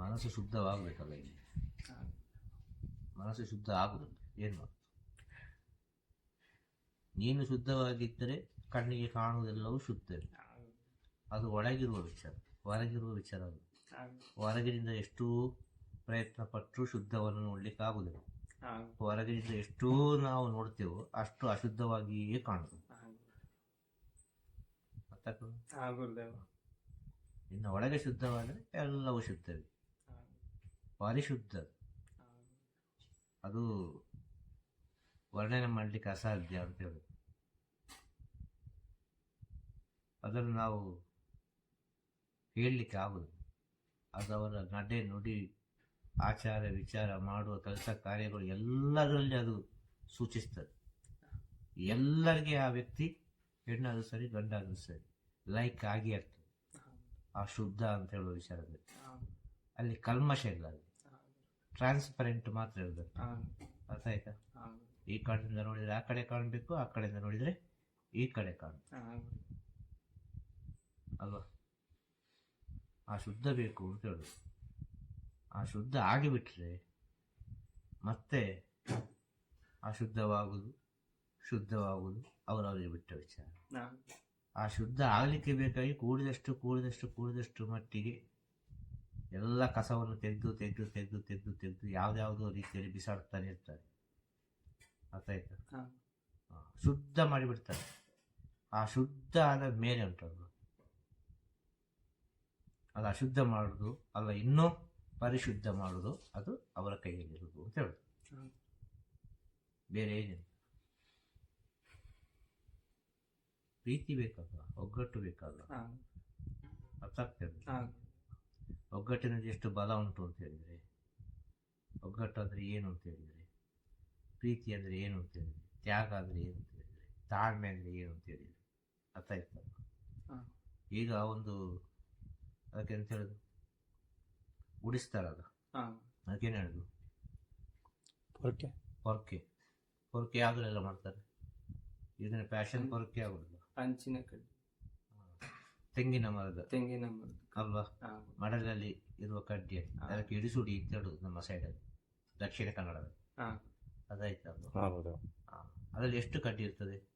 ಮನಸ್ಸು ಶುದ್ಧವಾಗಬೇಕಲ್ಲ ಇಲ್ಲಿ. ಮನಸ್ಸು ಶುದ್ಧ ಆಗುದಿಲ್ಲ. ಏನು ನೀನು ಶುದ್ಧವಾಗಿದ್ದರೆ ಕಣ್ಣಿಗೆ ಕಾಣುವುದೆಲ್ಲವೂ ಶುದ್ಧವೇ ಅದು ಒಳಗಿರುವ ವಿಚಾರ. ಹೊರಗಿರುವ ವಿಚಾರ ಅದು. ಹೊರಗಿನಿಂದ ಎಷ್ಟೋ ಪ್ರಯತ್ನ ಪಟ್ಟರು ಶುದ್ಧವನ್ನು ನೋಡ್ಲಿಕ್ಕೆ ಆಗುದಿಲ್ಲ. ಹೊರಗಿನಿಂದ ಎಷ್ಟೋ ನಾವು ನೋಡ್ತೇವೋ ಅಷ್ಟು ಅಶುದ್ಧವಾಗಿಯೇ ಕಾಣುದು? ಇನ್ನು ಒಳಗೆ ಶುದ್ಧವಾದರೆ ಎಲ್ಲವೂ ಶುದ್ಧವೇ. ಪರಿಶುದ್ಧ. ಅದು ವರ್ಣನೆ ಮಾಡಲಿಕ್ಕೆ ಅಸಾಧ್ಯ ಅಂತ ಹೇಳುದು ಅದನ್ನು ನಾವು ಹೇಳಲಿಕ್ಕೆ ಆಗುದು ಅದು ಅವರ ನಡೆ ನುಡಿ ಆಚಾರ ವಿಚಾರ ಮಾಡುವ ಕೆಲಸ ಕಾರ್ಯಗಳು ಎಲ್ಲದರಲ್ಲಿ ಅದು ಸೂಚಿಸ್ತದೆ. ಎಲ್ಲರಿಗೆ ಆ ವ್ಯಕ್ತಿ ಹೆಣ್ಣಾದ್ರೂ ಸರಿ ಗಂಡಾದ್ರೂ ಸರಿ ಲೈಕ್ ಆಗಿ ಆಗ್ತದೆ. ಆ ಶುದ್ಧ ಅಂತ ಹೇಳುವ ವಿಚಾರದಲ್ಲಿ. ಅಲ್ಲಿ ಕಲ್ಮಶ ಇಲ್ಲ ಅಲ್ಲಿ. ಟ್ರಾನ್ಸ್ಪರೆಂಟ್ ಮಾತ್ರ ಇರಬೇಕು ಅರ್ಥ ಆಯ್ತಾ? ಈ ಕಡೆಯಿಂದ ನೋಡಿದ್ರೆ ಆ ಕಡೆ ಕಾಣಬೇಕು ಆ ಕಡೆಯಿಂದ ನೋಡಿದ್ರೆ ಈ ಕಡೆ ಕಾಣ ಅಲ್ವಾ? ಆ ಶುದ್ಧ ಬೇಕು ಅಂತ ಹೇಳುದು. ಆ ಶುದ್ಧ ಆಗಿಬಿಟ್ರೆ ಮತ್ತೆ ಅಶುದ್ಧವಾಗುವುದು ಶುದ್ಧವಾಗುವುದು ಅವರವರಿಗೆ ಬಿಟ್ಟ ವಿಚಾರ. ಆ ಶುದ್ಧ ಆಗಲಿಕ್ಕೆ ಬೇಕಾಗಿ ಕೂಡಿದಷ್ಟು ಕೂಡಿದಷ್ಟು ಕೂಡಿದಷ್ಟು ಮಟ್ಟಿಗೆ ಎಲ್ಲ ಕಸವನ್ನು ತೆಗೆದು ತೆಗೆದು ತೆಗೆದು ತೆಗೆದು ತೆಗೆದು ಯಾವುದ್ಯಾವುದೋ ರೀತಿಯಲ್ಲಿ ಬಿಸಾಡ್ತಾನೆ ಇರ್ತಾರೆ. ಅರ್ಥ ಆಯ್ತಾ? ಶುದ್ಧ ಮಾಡಿಬಿಡ್ತಾರೆ. ಆ ಶುದ್ಧ ಆದ ಮೇಲೆ ಉಂಟದು ಅದು. ಅಶುದ್ಧ ಮಾಡುದು ಅಲ್ಲ ಇನ್ನೂ ಪರಿಶುದ್ಧ ಮಾಡುದು ಅದು ಅವರ ಕೈಯಲ್ಲಿರುವುದು ಅಂತ ಹೇಳುದು ಬೇರೆ ಏನಿಲ್ಲ. ಪ್ರೀತಿ ಬೇಕಲ್ಲ ಒಗ್ಗಟ್ಟು ಬೇಕಲ್ಲ ಅರ್ಥ ಆಗ್ತದೆ ಒಗ್ಗಟ್ಟಿನಲ್ಲಿ ಎಷ್ಟು ಬಲ ಉಂಟು ಅಂತ ಹೇಳಿದರೆ ಒಗ್ಗಟ್ಟು ಅಂದರೆ ಏನು ಅಂತ ಹೇಳಿದರೆ ಪ್ರೀತಿ ಅಂದರೆ ಏನು ಅಂತ ಹೇಳಿದರೆ ತ್ಯಾಗ ಅಂದರೆ ಏನು ಅಂತ ಹೇಳಿದರೆ ತಾಳ್ಮೆ ಅಂದರೆ ಏನು ಅಂತ ಹೇಳಿದರೆ ಅರ್ಥ ಆಯ್ತಲ್ಲ ಹಾ. ಈಗ ಒಂದು ಅದಕ್ಕೆ ಅಂತ ಹೇಳೋದು? ಉಡಿಸ್ತಾರಲ್ಲ? ಅದಕ್ಕೇನು ಹೇಳೋದು? ಪೊರಕೆ. ಪೊರ್ಕೆ. ಪೊರ್ಕೆ ಯಾವುದ್ರೆಲ್ಲ ಮಾಡ್ತಾರೆ? ಇದನ್ನ ಪ್ಯಾಷನ್ ಪೊರ್ಕೆ ಆಗೋದಿಲ್ಲ? ಹಂಚಿನ ಕಡ್ಡಿ. ತೆಂಗಿನ ಮರದ. ತೆಂಗಿನ ಮರದ. ಅಲ್ವಾ ಹಾ. ಮಡಲಲ್ಲಿ ಇರುವ ಕಡ್ಡಿ ಅದಕ್ಕೆ ಇಡಿಸುಡಿ ಅಂತ ಹೇಳುದು ನಮ್ಮ ಸೈಡಲ್ಲಿ ದಕ್ಷಿಣ ಕನ್ನಡದಲ್ಲಿ. ಅದಾಯ್ತು ಹೌದು. ಹಾ. ಅದರಲ್ಲಿ ಎಷ್ಟು ಕಡ್ಡಿ ಇರ್ತದೆ?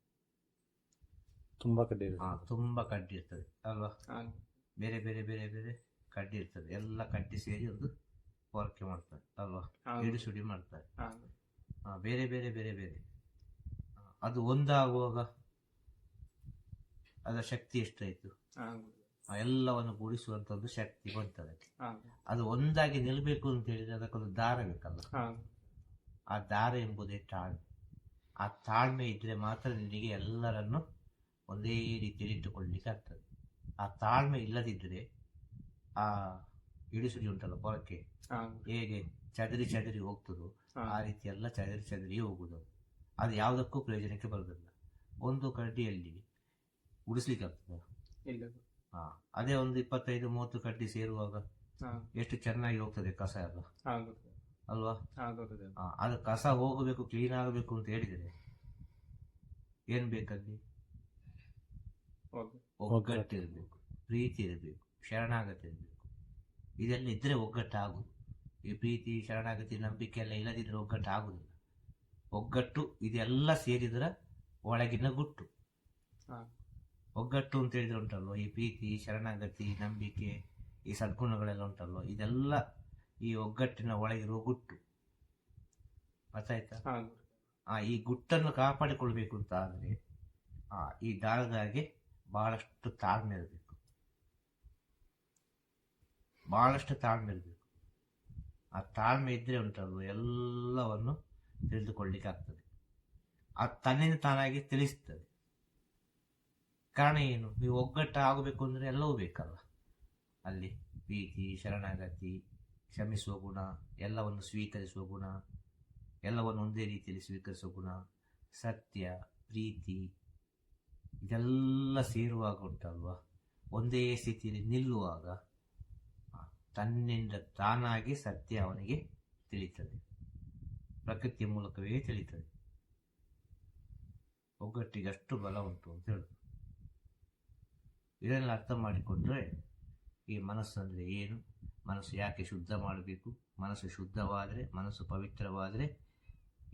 ತುಂಬಾ ಕಡ್ಡಿ ಹಾ ತುಂಬಾ ಕಡ್ಡಿ ಇರ್ತದೆ ಅಲ್ವಾ? ಹಾ. ಬೇರೆ ಬೇರೆ ಬೇರೆ ಬೇರೆ ಕಡ್ಡಿ ಇರ್ತದೆ. ಎಲ್ಲ ಕಡ್ಡಿ ಸೇರಿ ಒಂದು ಪೊರ್ಕೆ ಮಾಡ್ತಾರೆ ಅಲ್ವಾ? ಇಡಿ ಇಡಿಸುಡಿ ಮಾಡ್ತಾರೆ. ಹಾ. ಹಾ, ಬೇರೆ ಬೇರೆ ಬೇರೆ ಬೇರೆ. ಅದು ಒಂದಾಗುವಾಗ ಅದರ ಶಕ್ತಿ ಎಷ್ಟಾಯ್ತು? ಎಲ್ಲವನ್ನು ಕೂಡಿಸುವಂತ ಒಂದು ಶಕ್ತಿ ಬಂತದೆ ಹಾ. ಅದು ಒಂದಾಗಿ ನಿಲ್ಬೇಕು ಅಂತ ಹೇಳಿದ್ರೆ ಅದಕ್ಕೊಂದು ದಾರ ಬೇಕಲ್ಲ. ಆ ದಾರ ಎಂಬುದೇ ತಾಳ್ಮೆ. ಆ ತಾಳ್ಮೆ ಇದ್ರೆ ಮಾತ್ರ ನಿನಗೆ ಎಲ್ಲರನ್ನು ಒಂದೇ ರೀತಿಯಲ್ಲಿ ಇಟ್ಟುಕೊಳ್ಳಲಿಕ್ಕೆ ಆಗ್ತದೆ. ಆ ತಾಳ್ಮೆ ಇಲ್ಲದಿದ್ದರೆ ಆ ಇಡಿಸುಡಿ ಉಂಟಲ್ಲ ಹಾ. ಹೇಗೆ ಚದರಿ ಚದರಿ ಹೋಗ್ತದೋ ಆ ರೀತಿ ಎಲ್ಲ ಚದರಿ ಚದರಿ ಹೋಗುದು. ಅದು ಯಾವುದಕ್ಕೂ ಪ್ರಯೋಜನಕ್ಕೆ ಬರುವುದಿಲ್ಲ. ಒಂದು ಕಡ್ಡಿಯಲ್ಲಿ ಉಡಿಸ್ಲಿಕ್ಕೆ ಆಗ್ತದೆ? ಅದೇ ಒಂದು ಇಪ್ಪತ್ತೈದು ಮೂವತ್ತು ಕಡ್ಡಿ ಸೇರುವಾಗ. ಎಷ್ಟು ಚೆನ್ನಾಗಿ ಹೋಗ್ತದೆ ಕಸ ಎಲ್ಲ ಅಲ್ವಾ? ಅದು ಕಸ ಹೋಗಬೇಕು ಕ್ಲೀನ್ ಆಗಬೇಕು ಅಂತ ಹೇಳಿದರೆ ಏನ್ ಬೇಕಲ್ಲಿ ಒಗ್ಗಟ್ಟಿರಬೇಕು ಒಗ್ಗಟ್ಟು ಇರಬೇಕು ಪ್ರೀತಿ ಇರಬೇಕು ಶರಣಾಗತಿ ಇರಬೇಕು. ಇದೆಲ್ಲ ಇದ್ರೆ ಒಗ್ಗಟ್ಟು ಆಗುದು ಈ ಪ್ರೀತಿ ಶರಣಾಗತಿ ನಂಬಿಕೆ ಎಲ್ಲ ಇಲ್ಲದಿದ್ರೆ ಒಗ್ಗಟ್ಟು ಆಗುದಿಲ್ಲ ಒಗ್ಗಟ್ಟು ಇದೆಲ್ಲ ಸೇರಿದ್ರ ಒಳಗಿನ ಗುಟ್ಟು. ಒಗ್ಗಟ್ಟು ಅಂತ ಹೇಳಿದ್ರೆ ಉಂಟಲ್ವ? ಈ ಪ್ರೀತಿ ಶರಣಾಗತಿ ನಂಬಿಕೆ ಈ ಸದ್ಗುಣಗಳೆಲ್ಲ ಉಂಟಲ್ವ? ಇದೆಲ್ಲ ಈ ಒಗ್ಗಟ್ಟಿನ ಒಳಗಿರುವ ಗುಟ್ಟು. ಗೊತ್ತಾಯ್ತಾ ಆ ಈ ಗುಟ್ಟನ್ನು ಕಾಪಾಡಿಕೊಳ್ಬೇಕು ಅಂತ ಆದರೆ ಆ ಈ ದಾರದಾಗೆ ಬಹಳಷ್ಟು ತಾಳ್ಮೆ ಇರಬೇಕು. ಬಹಳಷ್ಟು ತಾಳ್ಮೆ ಇರಬೇಕು. ಆ ತಾಳ್ಮೆ ಇದ್ರೆ ಉಂಟಲ್ವ? ಎಲ್ಲವನ್ನು ತಿಳಿದುಕೊಳ್ಳಿಕ್ಕೆ ಆಗ್ತದೆ ಆ ತನ್ನಿಂದ ತಾನಾಗಿ ತಿಳಿಸ್ತದೆ. ಕಾರಣ ಏನು? ನೀವು ಒಗ್ಗಟ್ಟು ಆಗಬೇಕು ಅಂದರೆ ಎಲ್ಲವೂ ಬೇಕಲ್ಲ ಅಲ್ಲಿ ಪ್ರೀತಿ, ಶರಣಾಗತಿ, ಕ್ಷಮಿಸುವ ಗುಣ, ಎಲ್ಲವನ್ನು ಸ್ವೀಕರಿಸುವ ಗುಣ, ಎಲ್ಲವನ್ನು ಒಂದೇ ರೀತಿಯಲ್ಲಿ ಸ್ವೀಕರಿಸುವ ಗುಣ, ಸತ್ಯ, ಪ್ರೀತಿ, ಇದೆಲ್ಲ ಸೇರುವಾಗ ಉಂಟಲ್ವಾ? ಒಂದೇ ಸ್ಥಿತಿಯಲ್ಲಿ ನಿಲ್ಲುವಾಗ ತನ್ನಿಂದ ತಾನಾಗಿ ಸತ್ಯ ಅವನಿಗೆ ತಿಳಿತದೆ. ಪ್ರಕೃತಿಯ ಮೂಲಕವೇ ತಿಳಿತದೆ. ಒಗ್ಗಟ್ಟಿಗೆ ಅಷ್ಟು ಬಲ ಉಂಟು ಅಂತ ಹೇಳುದು. ಇದನ್ನೆಲ್ಲ ಅರ್ಥ ಮಾಡಿಕೊಂಡ್ರೆ ಈ ಮನಸ್ಸು ಅಂದರೆ ಏನು? ಮನಸ್ಸು ಯಾಕೆ ಶುದ್ಧ ಮಾಡಬೇಕು? ಮನಸ್ಸು ಶುದ್ಧವಾದರೆ, ಮನಸ್ಸು ಪವಿತ್ರವಾದರೆ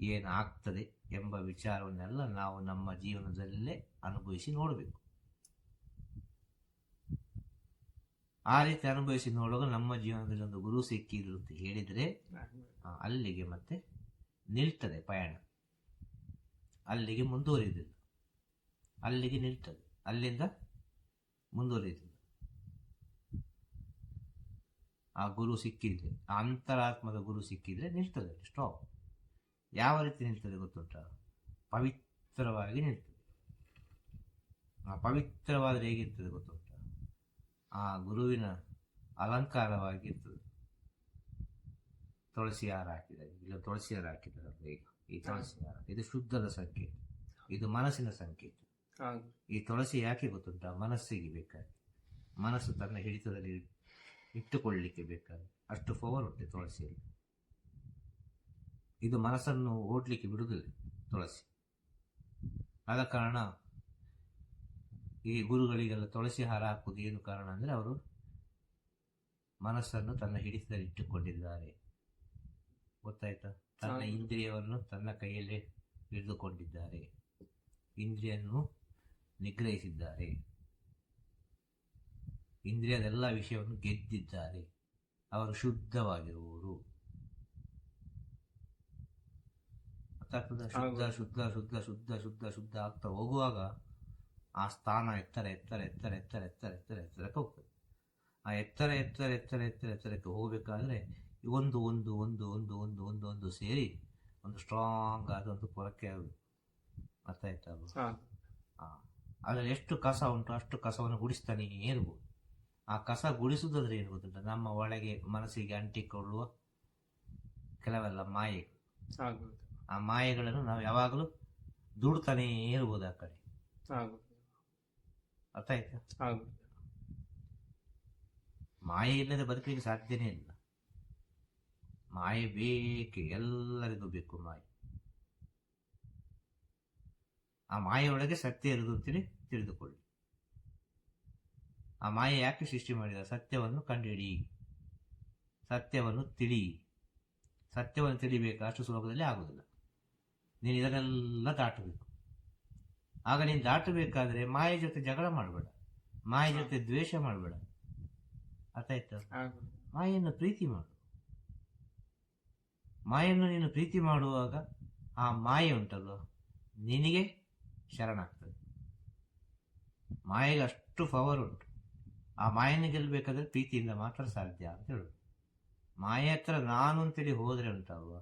ಏನಾಗ್ತದೆ ಎಂಬ ವಿಚಾರವನ್ನೆಲ್ಲ ನಾವು ನಮ್ಮ ಜೀವನದಲ್ಲೇ ಅನುಭವಿಸಿ ನೋಡಬೇಕು. ಆ ರೀತಿ ಅನುಭವಿಸಿ ನೋಡುವಾಗ ನಮ್ಮ ಜೀವನದಲ್ಲಿ ಒಂದು ಗುರು ಸಿಕ್ಕಿದ್ರು ಅಂತ ಹೇಳಿದರೆ ಅಲ್ಲಿಗೆ ಮತ್ತೆ ನಿಲ್ತದೆ ಪಯಣ. ಅಲ್ಲಿಗೆ ಮುಂದುವರಿಯುವುದಿಲ್ಲ ಅಲ್ಲಿಗೆ ನಿಲ್ತದೆ. ಅಲ್ಲಿಂದ ಮುಂದುವರಿಯುವುದಿಲ್ಲ ಆ ಗುರು ಸಿಕ್ಕಿದ್ರೆ, ಆ ಅಂತರಾತ್ಮದ ಗುರು ಸಿಕ್ಕಿದ್ರೆ ನಿಲ್ತದೆ ಸ್ಟಾಪ್ ಯಾವ ರೀತಿ ನಿಲ್ತದೆ ಗೊತ್ತುಂಟ? ಪವಿತ್ರವಾಗಿ ನಿಲ್ತದೆ. ಆ ಪವಿತ್ರವಾದರೆ ಹೇಗಿರ್ತದೆ ಗೊತ್ತುಂಟ? ಆ ಗುರುವಿನ ಅಲಂಕಾರವಾಗಿರ್ತದೆ ತುಳಸಿ ಹಾರ ಹಾಕಿದ್ದಾರೆ, ಇಲ್ಲ ತುಳಸಿ ಹಾರ ಹಾಕಿದ್ದಾರೆ ಈ ತುಳಸಿ ಹಾರ, ಇದು ಶುದ್ಧದ ಸಂಕೇತ. ಇದು ಮನಸ್ಸಿನ ಸಂಕೇತ. ಈ ತುಳಸಿ ಯಾಕೆ ಗೊತ್ತುಂಟ? ಮನಸ್ಸಿಗೆ ಬೇಕಾಗಿ ಮನಸ್ಸು ತನ್ನ ಹಿಡಿತದಲ್ಲಿ ಇಟ್ಟುಕೊಳ್ಳಲಿಕ್ಕೆ ಬೇಕಾಗಿ ಅಷ್ಟು ಪವರ್ ಉಂಟು ತುಳಸಿಯಲ್ಲಿ. ಇದು ಮನಸ್ಸನ್ನು ಓಡ್ಲಿಕ್ಕೆ ಬಿಡುವುದಿಲ್ಲ ತುಳಸಿ. ಆದ ಕಾರಣ ಈ ಗುರುಗಳಿಗೆಲ್ಲ ತುಳಸಿ ಹಾರ ಹಾಕುವುದು ಏನು ಕಾರಣ ಅಂದರೆ ಅವರು ಮನಸ್ಸನ್ನು ತನ್ನ ಹಿಡಿತದಲ್ಲಿ ಇಟ್ಟುಕೊಂಡಿದ್ದಾರೆ. ಗೊತ್ತಾಯ್ತಾ? ತನ್ನ. ಇಂದ್ರಿಯವನ್ನು ತನ್ನ ಕೈಯಲ್ಲೇ ಹಿಡಿದುಕೊಂಡಿದ್ದಾರೆ. ಇಂದ್ರಿಯನ್ನು ನಿಗ್ರಹಿಸಿದ್ದಾರೆ. ಇಂದ್ರಿಯದೆಲ್ಲ ವಿಷಯವನ್ನು ಗೆದ್ದಿದ್ದಾರೆ. ಅವರು ಶುದ್ಧವಾಗಿರುವವರು ಶುದ್ಧ ಶುದ್ಧ ಶುದ್ಧ ಶುದ್ಧ ಶುದ್ಧ ಶುದ್ಧ ಆಗ್ತಾ ಹೋಗುವಾಗ ಆ ಸ್ಥಾನ ಎತ್ತರ ಎತ್ತರ ಎತ್ತರ ಎತ್ತರ ಎತ್ತರ ಎತ್ತರ ಎತ್ತರಕ್ಕೆ ಹೋಗ್ತದೆ. ಆ ಎತ್ತರ ಎತ್ತರ ಎತ್ತರ ಎತ್ತರ ಎತ್ತರಕ್ಕೆ ಹೋಗಬೇಕಾದ್ರೆ ಒಂದು ಒಂದು ಒಂದು ಒಂದು ಒಂದು ಒಂದು ಒಂದು ಸೇರಿ ಒಂದು ಸ್ಟ್ರಾಂಗ್ ಆದ ಒಂದು ಪೊರಕೆ ಆಗುದು ಅರ್ಥ ಆಯ್ತಾ ಹಾಂ. ಅದರಲ್ಲಿ ಎಷ್ಟು ಕಸ ಉಂಟು ಅಷ್ಟು ಕಸವನ್ನು ಗುಡಿಸ್ತಾನೆ ಇರ್ಬೋದು. ಆ ಕಸ ಗುಡಿಸುವುದಂದ್ರೆ ಗೊತ್ತುಂಟ ನಮ್ಮ ಒಳಗೆ ಮನಸ್ಸಿಗೆ ಅಂಟಿಕೊಳ್ಳುವ ಕೆಲವೆಲ್ಲ ಮಾಯೆ ಹಾ ಆ ಮಾಯೆಗಳನ್ನು ನಾವು ಯಾವಾಗಲೂ ದುಡ್ತಾನೇ ಇರ್ಬೋದು ಆ ಕಡೆ. ಅರ್ಥ ಆಯ್ತಾ? ಮಾಯೆ ಇಲ್ಲದೆ ಬದುಕಲಿಕ್ಕೆ ಸಾಧ್ಯನೇ ಇಲ್ಲ. ಮಾಯೆ ಬೇಕೆ ಎಲ್ಲರಿಗೂ ಬೇಕು ಮಾಯೆ. ಆ ಮಾಯೆಯೊಳಗೆ ಸತ್ಯ ಇರುವುದು ಅಂತೇಳಿ ತಿಳಿದುಕೊಳ್ಳಿ. ಆ ಮಾಯೆ ಯಾಕೆ ಸೃಷ್ಟಿ ಮಾಡಿದ? ಸತ್ಯವನ್ನು ಕಂಡುಹಿಡಿ ಸತ್ಯವನ್ನು ತಿಳಿ. ಸತ್ಯವನ್ನು ತಿಳಿಬೇಕು. ಅಷ್ಟು ಸುಲಭದಲ್ಲಿ ಆಗುವುದಿಲ್ಲ. ನೀನು ಇದನ್ನೆಲ್ಲ ದಾಟಬೇಕು. ಆಗ ನೀನು ದಾಟಬೇಕಾದ್ರೆ ಮಾಯೆ ಜೊತೆ ಜಗಳ ಮಾಡಬೇಡ. ಮಾಯೆ ಜೊತೆ ದ್ವೇಷ ಮಾಡಬೇಡ. ಅರ್ಥ ಆಯ್ತಾ? ಮಾಯನ್ನು ಪ್ರೀತಿ ಮಾಡು. ಮಾಯನ್ನು ನೀನು ಪ್ರೀತಿ ಮಾಡುವಾಗ ಆ ಮಾಯೆ ಉಂಟಲ್ವ? ನಿನಗೆ ಶರಣಾಗ್ತದೆ. ಮಾಯೆಗೆ ಅಷ್ಟು ಪವರ್ ಉಂಟು. ಆ ಮಾಯನ್ನು ಗೆಲ್ಲಬೇಕಾದ್ರೆ ಪ್ರೀತಿಯಿಂದ ಮಾತ್ರ ಸಾಧ್ಯ ಅಂತ ಹೇಳುದು. ಮಾಯೆ ಹತ್ರ ನಾನು ಅಂತೇಳಿ ಹೋದರೆ ಉಂಟಲ್ವ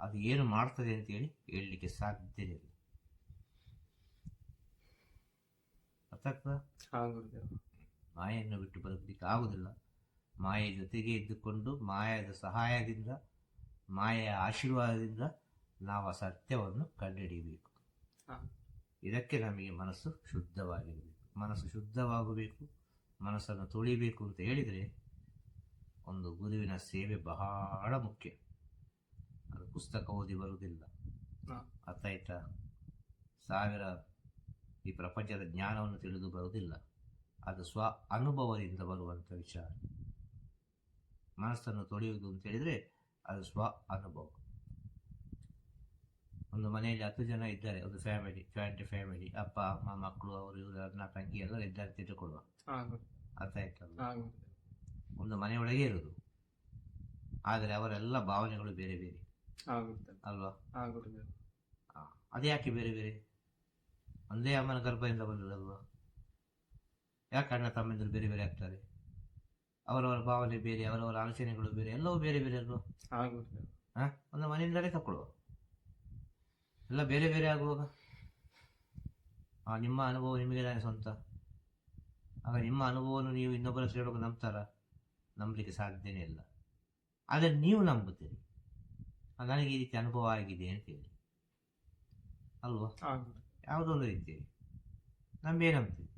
ಅದು ಏನು ಮಾಡ್ತದೆ ಅಂತೇಳಿ ಹೇಳಲಿಕ್ಕೆ ಸಾಧ್ಯ ಇಲ್ಲ. ಅರ್ಥ ಆಗ್ತದಾ ಮಾಯೆಯನ್ನು ಬಿಟ್ಟು ಬದುಕಲಿಕ್ಕೆ ಆಗುವುದಿಲ್ಲ ಮಾಯೆ ಜೊತೆಗೆ ಇದ್ದುಕೊಂಡು ಮಾಯದ ಸಹಾಯದಿಂದ ಮಾಯೆಯ ಆಶೀರ್ವಾದದಿಂದ ನಾವು ಆ ಸತ್ಯವನ್ನು ಕಂಡುಹಿಡಿಯಬೇಕು. ಇದಕ್ಕೆ ನಮಗೆ ಮನಸ್ಸು ಶುದ್ಧವಾಗಿರಬೇಕು. ಮನಸ್ಸು ಶುದ್ಧವಾಗಬೇಕು ಮನಸ್ಸನ್ನು ತೊಳಿಬೇಕು ಅಂತ ಹೇಳಿದರೆ ಒಂದು ಗುರುವಿನ ಸೇವೆ ಬಹಳ ಮುಖ್ಯ. ಅದು ಪುಸ್ತಕ ಓದಿ ಬರುವುದಿಲ್ಲ. ಹಾ. ಅರ್ಥ ಆಯ್ತಾ? ಸಾವಿರ ಈ ಪ್ರಪಂಚದ ಜ್ಞಾನವನ್ನು ತಿಳಿದು ಬರುವುದಿಲ್ಲ. ಅದು ಸ್ವ ಅನುಭವದಿಂದ ಬರುವಂಥ ವಿಚಾರ. ಮನಸ್ಸನ್ನು ತೊಳೆಯುವುದು ಅಂತ ಹೇಳಿದರೆ ಅದು ಸ್ವ ಅನುಭವ. ಒಂದು ಮನೆಯಲ್ಲಿ ಹತ್ತು ಜನ ಇದ್ದಾರೆ ಒಂದು ಫ್ಯಾಮಿಲಿ ಜಾಯಿಂಟ್ ಫ್ಯಾಮಿಲಿ ಅಪ್ಪ ಅಮ್ಮ ಮಕ್ಕಳು ಅವರು ಇವರು ಅಣ್ಣ ತಂಗಿ ಎಲ್ಲ ಇದ್ದಾರೆ ತಿಳ್ಕೊಳ್ಳುವ ಅರ್ಥ ಆಯ್ತಲ್ಲ ಒಂದು ಮನೆಯೊಳಗೆ ಇರುವುದು ಆದರೆ ಅವರೆಲ್ಲ ಭಾವನೆಗಳು ಬೇರೆ ಬೇರೆ. ಅಲ್ವಾ? ಅದು ಯಾಕೆ ಬೇರೆ ಬೇರೆ? ಒಂದೇ ಅಮ್ಮನ ಗರ್ಭದಿಂದ ಬಂದದಲ್ವಾ ಯಾಕೆ ಅಣ್ಣ ತಮ್ಮಿಂದರು ಬೇರೆ ಬೇರೆ ಆಗ್ತಾರೆ? ಅವರವರ ಭಾವನೆ ಬೇರೆ ಅವರವರ ಆಲೋಚನೆಗಳು ಬೇರೆ ಎಲ್ಲವೂ ಬೇರೆ ಬೇರೆ ಅಲ್ವಾ? ಒಂದು ಮನೆಯಿಂದಲೇ ತಗೊಳ್ಳುವ ಎಲ್ಲ ಬೇರೆ ಬೇರೆ ಆಗುವಾಗ? ಆ ನಿಮ್ಮ ಅನುಭವ ನಿಮಗೆ ತಾನೇ ಸ್ವಂತ. ಆಗ ನಿಮ್ಮ ಅನುಭವವನ್ನು ನೀವು ಇನ್ನೊಬ್ಬರ ಹೇಳುವಾಗ ನಂಬ್ತಾರ? ನಂಬಲಿಕ್ಕೆ ಸಾಧ್ಯನೇ ಇಲ್ಲ. ಆದರೆ ನೀವು ನಂಬುತ್ತೀರಿ. ನನಗೆ ಈ ರೀತಿ ಅನುಭವ ಆಗಿದೆ ಅಂತೇಳಿ ಅಲ್ವಾ? ಯಾವುದೋ ಒಂದು ರೀತಿ. ನಂಬೇ ನಂಬ್ತೀವಿ?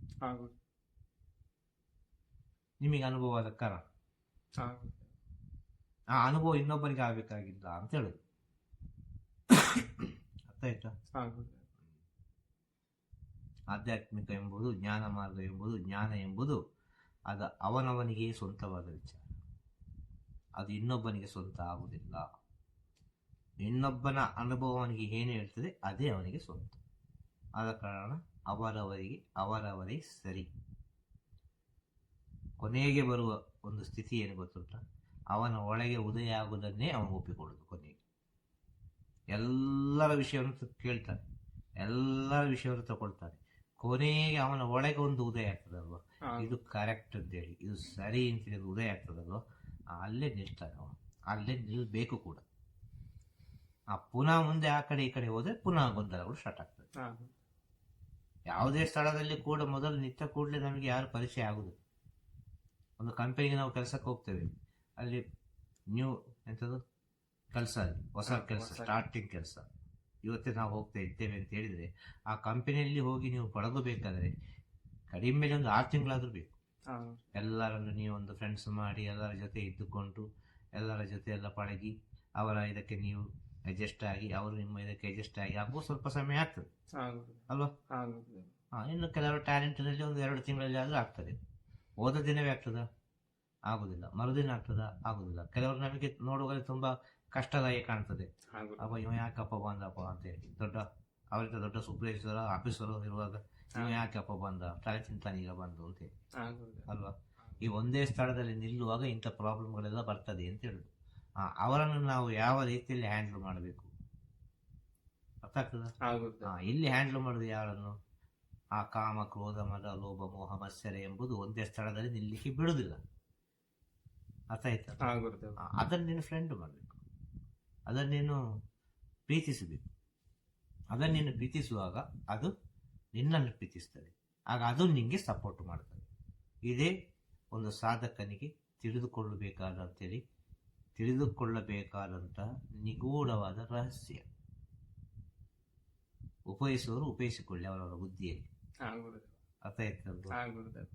ನಿಮಗೆ ಅನುಭವ ಆದ ಕಾರಣ ಆ ಅನುಭವ ಇನ್ನೊಬ್ಬರಿಗೆ ಆಗಬೇಕಾಗಿಲ್ಲ ಅಂತ ಹೇಳುದು. ಆಯ್ತಾ? ಆಧ್ಯಾತ್ಮಿಕ ಎಂಬುದು ಜ್ಞಾನ ಮಾರ್ಗ ಎಂಬುದು ಜ್ಞಾನ ಎಂಬುದು ಅದು ಅವನವನಿಗೆ ಸ್ವಂತವಾದ ವಿಚಾರ. ಅದು ಇನ್ನೊಬ್ಬನಿಗೆ ಸ್ವಂತ ಆಗುವುದಿಲ್ಲ. ಇನ್ನೊಬ್ಬನ ಅನುಭವ ಅವನಿಗೆ ಏನು ಹೇಳ್ತದೆ ಅದೇ ಅವನಿಗೆ ಸ್ವಂತ. ಆದ ಕಾರಣ ಅವರವರಿಗೆ ಅವರವರೇ ಸರಿ. ಕೊನೆಗೆ ಬರುವ ಒಂದು ಸ್ಥಿತಿ ಏನು ಗೊತ್ತುಂಟ? ಅವನ ಒಳಗೆ ಉದಯ ಆಗುವುದನ್ನೇ ಅವನು ಒಪ್ಪಿಕೊಳ್ಳುದು ಕೊನೆಗೆ. ಎಲ್ಲರ ವಿಷಯವನ್ನು ಕೇಳ್ತಾನೆ. ಎಲ್ಲರ ವಿಷಯವನ್ನು ತಗೊಳ್ತಾನೆ. ಕೊನೆಗೆ ಅವನ ಒಳಗೆ ಒಂದು ಉದಯ ಆಗ್ತದಲ್ವ? ಇದು ಕರೆಕ್ಟ್ ಅಂತೇಳಿ. ಇದು ಸರಿ ಅಂತೇಳಿ ಉದಯ ಆಗ್ತದಲ್ವ? ಅಲ್ಲೇ ನಿಲ್ತಾನೆ ಅವನು. ಅಲ್ಲೇ ನಿಲ್ಬೇಕು ಕೂಡ. ಆ ಪುನಃ ಮುಂದೆ ಆ ಕಡೆ ಈ ಕಡೆ ಹೋದ್ರೆ ಪುನಃ ಗೊಂದಲಗಳು ಸ್ಟಾರ್ಟ್ ಆಗ್ತದೆ. ಯಾವುದೇ ಸ್ಥಳದಲ್ಲಿ ಕೂಡ ಮೊದಲು ನಿಂತ ಕೂಡಲೇ ನಮಗೆ ಯಾರು ಪರಿಚಯ ಆಗುದು ಒಂದು ಕಂಪನಿಗೆ ನಾವು ಕೆಲಸಕ್ಕೆ ಹೋಗ್ತೇವೆ. ಅಲ್ಲಿ ನ್ಯೂ ಎಂಥದ್ದು ಕೆಲಸ ಹೊಸ ಕೆಲಸ ಸ್ಟಾರ್ಟಿಂಗ್ ಕೆಲಸ. ಇವತ್ತೇ ನಾವು ಹೋಗ್ತಾ ಇದ್ದೇವೆ ಅಂತ ಹೇಳಿದ್ರೆ ಆ ಕಂಪನಿಯಲ್ಲಿ ಹೋಗಿ ನೀವು ಪಳಗಬೇಕಾದ್ರೆ ಕಡಿಮೆ ಒಂದು ಆರು ತಿಂಗಳಾದರೂ ಬೇಕು. ಎಲ್ಲರನ್ನು ನೀವು ಒಂದು ಫ್ರೆಂಡ್ಸ್ ಮಾಡಿ ಎಲ್ಲರ ಜೊತೆ ಇದ್ದುಕೊಂಡು ಎಲ್ಲರ ಜೊತೆ ಎಲ್ಲ ಪಳಗಿ ಅವರ ಇದಕ್ಕೆ ನೀವು ಅಡ್ಜಸ್ಟ್ ಆಗಿ ಅವರು ನಿಮ್ಮ ಇದಕ್ಕೆ ಅಡ್ಜಸ್ಟ್ ಆಗಿ ಆಗುವ ಸ್ವಲ್ಪ ಸಮಯ ಆಗ್ತದೆ. ಅಲ್ವಾ? ಇನ್ನು ಕೆಲವರು ಟ್ಯಾಲೆಂಟ್ನಲ್ಲಿ ಒಂದು ಎರಡು ತಿಂಗಳಲ್ಲಿ ಆದರೂ ಆಗ್ತದೆ. ಹೋದ ದಿನವೇ ಆಗ್ತದ? ಆಗುದಿಲ್ಲ. ಮರುದಿನ ಆಗ್ತದ? ಆಗುದಿಲ್ಲ. ಕೆಲವರು ನಮಗೆ ನೋಡುವಾಗ ತುಂಬಾ ಕಷ್ಟದಾಯ ಕಾಣ್ತದೆ. ಅಪ್ಪ ಇವ ಯಾಕಪ್ಪ ಬಂದಪ್ಪ ಅಂತೇಳಿ. ದೊಡ್ಡ ಅವರಿಂದ ದೊಡ್ಡ ಸೂಪರ್ವೈಸರ್ ಆಫೀಸರು ಇರುವಾಗ ಇವ ಯಾಕಪ್ಪ ಬಂದ? ತಲೆ ಈಗ ಬಂದು ಅಂತೇಳಿ. ಹೌದು. ಅಲ್ವಾ? ಈ ಒಂದೇ ಸ್ಥಳದಲ್ಲಿ ನಿಲ್ಲುವಾಗ ಇಂಥ ಪ್ರಾಬ್ಲಮ್ಗಳೆಲ್ಲ ಬರ್ತದೆ ಅಂತ ಹೇಳುದು. ಅವರನ್ನು ನಾವು ಯಾವ ರೀತಿಯಲ್ಲಿ ಹ್ಯಾಂಡಲ್ ಮಾಡಬೇಕು? ಅರ್ಥ ಆಗ್ತದ ಇಲ್ಲಿ ಹ್ಯಾಂಡಲ್ ಮಾಡುದು ಯಾರನ್ನು? ಆ ಕಾಮ ಕ್ರೋಧ ಮದ ಲೋಭ ಮೋಹ ಮತ್ಸರ ಎಂಬುದು ಒಂದೇ ಸ್ಥಳದಲ್ಲಿ ನಿಲ್ಲಿಕ್ಕೆ ಬಿಡುದಿಲ್ಲ. ಅರ್ಥ ಆಯ್ತಾ? ಅದನ್ನು ನೀನು ಫ್ರೆಂಡ್ ಮಾಡಬೇಕು. ಅದನ್ನು ನೀನು ಪ್ರೀತಿಸಬೇಕು. ಅದನ್ನು ನೀನು ಪ್ರೀತಿಸುವಾಗ ಅದು ನಿನ್ನನ್ನು ಪ್ರೀತಿಸ್ತದೆ. ಆಗ ಅದು ನಿನಗೆ ಸಪೋರ್ಟ್ ಮಾಡ್ತದೆ. ಇದೇ ಒಂದು ಸಾಧಕನಿಗೆ ತಿಳಿದುಕೊಳ್ಳಬೇಕಾದಂಥೇಳಿ ತಿಳಿದುಕೊಳ್ಳಬೇಕಾದಂತಹ ನಿಗೂಢವಾದ ರಹಸ್ಯ. ಉಪಯೋಗಿಸುವವರು ಉಪಯೋಗಿಸಿಕೊಳ್ಳಿ ಅವರವರ ಬುದ್ಧಿಯಲ್ಲಿ. ಅರ್ಥ.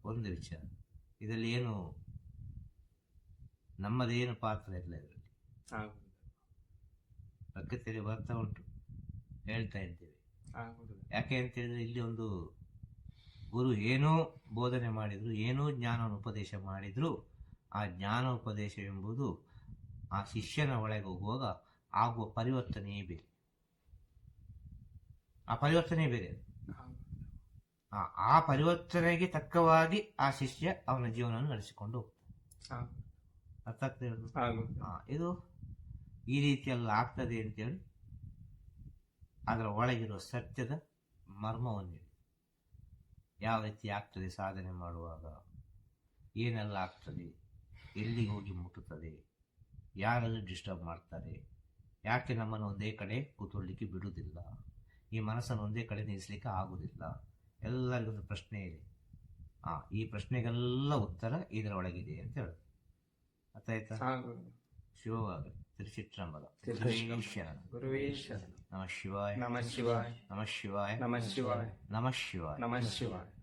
ಒಂದು ವಿಚಾರ. ಇದರಲ್ಲಿ ಏನು ನಮ್ಮದೇನು ಪಾತ್ರ ಇಲ್ಲ ಇದರಲ್ಲಿ. ಪ್ರಕೃತಿಯಲ್ಲಿ ಬರ್ತಾ ಉಂಟು. ಹೇಳ್ತಾ ಇದ್ದೇವೆ. ಯಾಕೆ ಅಂತ ಹೇಳಿದ್ರೆ ಇಲ್ಲಿ ಒಂದು ಗುರು ಏನೋ ಬೋಧನೆ ಮಾಡಿದ್ರು ಏನೋ ಜ್ಞಾನವನ್ನು ಉಪದೇಶ ಮಾಡಿದ್ರು. ಆ ಜ್ಞಾನ ಉಪದೇಶ ಎಂಬುದು ಆ ಶಿಷ್ಯನ ಒಳಗೆ ಹೋಗುವಾಗ ಆಗುವ ಪರಿವರ್ತನೆಯೇ ಬೇರೆ. ಆ ಪರಿವರ್ತನೆ ಬೇರೆ. ಆ- ಪರಿವರ್ತನೆಗೆ ತಕ್ಕವಾಗಿ ಆ ಶಿಷ್ಯ ಅವನ ಜೀವನವನ್ನು ನಡೆಸಿಕೊಂಡು ಹೋಗ್ತಾನೆ. ಅರ್ಥ ಆಗ್ತಾ ಆ, ಇದು ಈ ರೀತಿಯೆಲ್ಲ ಆಗ್ತದೆ ಅಂತೇಳಿ ಅದರ ಒಳಗಿರುವ ಸತ್ಯದ ಮರ್ಮವನ್ನು ಯಾವ ರೀತಿ ಆಗ್ತದೆ ಸಾಧನೆ ಮಾಡುವಾಗ? ಏನೆಲ್ಲ ಆಗ್ತದೆ? ಎಲ್ಲಿಗೆ ಹೋಗಿ ಮುಟ್ಟುತ್ತದೆ? ಯಾರೆಲ್ಲ ಡಿಸ್ಟರ್ಬ್ ಮಾಡ್ತಾರೆ? ಯಾಕೆ ನಮ್ಮನ್ನು ಒಂದೇ ಕಡೆ ಕೂತ್ಕೊಳ್ಳಿಕ್ಕೆ ಬಿಡುವುದಿಲ್ಲ? ಈ ಮನಸ್ಸನ್ನು ಒಂದೇ ಕಡೆ ನಿಲ್ಲಿಸಲಿಕ್ಕೆ ಆಗುವುದಿಲ್ಲ? ಎಲ್ಲರಿಗೊಂದು ಪ್ರಶ್ನೆ ಇದೆ ಆ ಈ ಪ್ರಶ್ನೆಗೆಲ್ಲ ಉತ್ತರ ಇದರ ಒಳಗಿದೆ ಅಂತ ಹೇಳೋದು ಅರ್ಥ ಆಯ್ತಾ? ಹೌದು. திருச்சிற்றம்பலம். குருவே நம சிவாய். நம சிவாய். நம சிவாய். நம சிவாய். நம சிவாய். நம சிவாய்.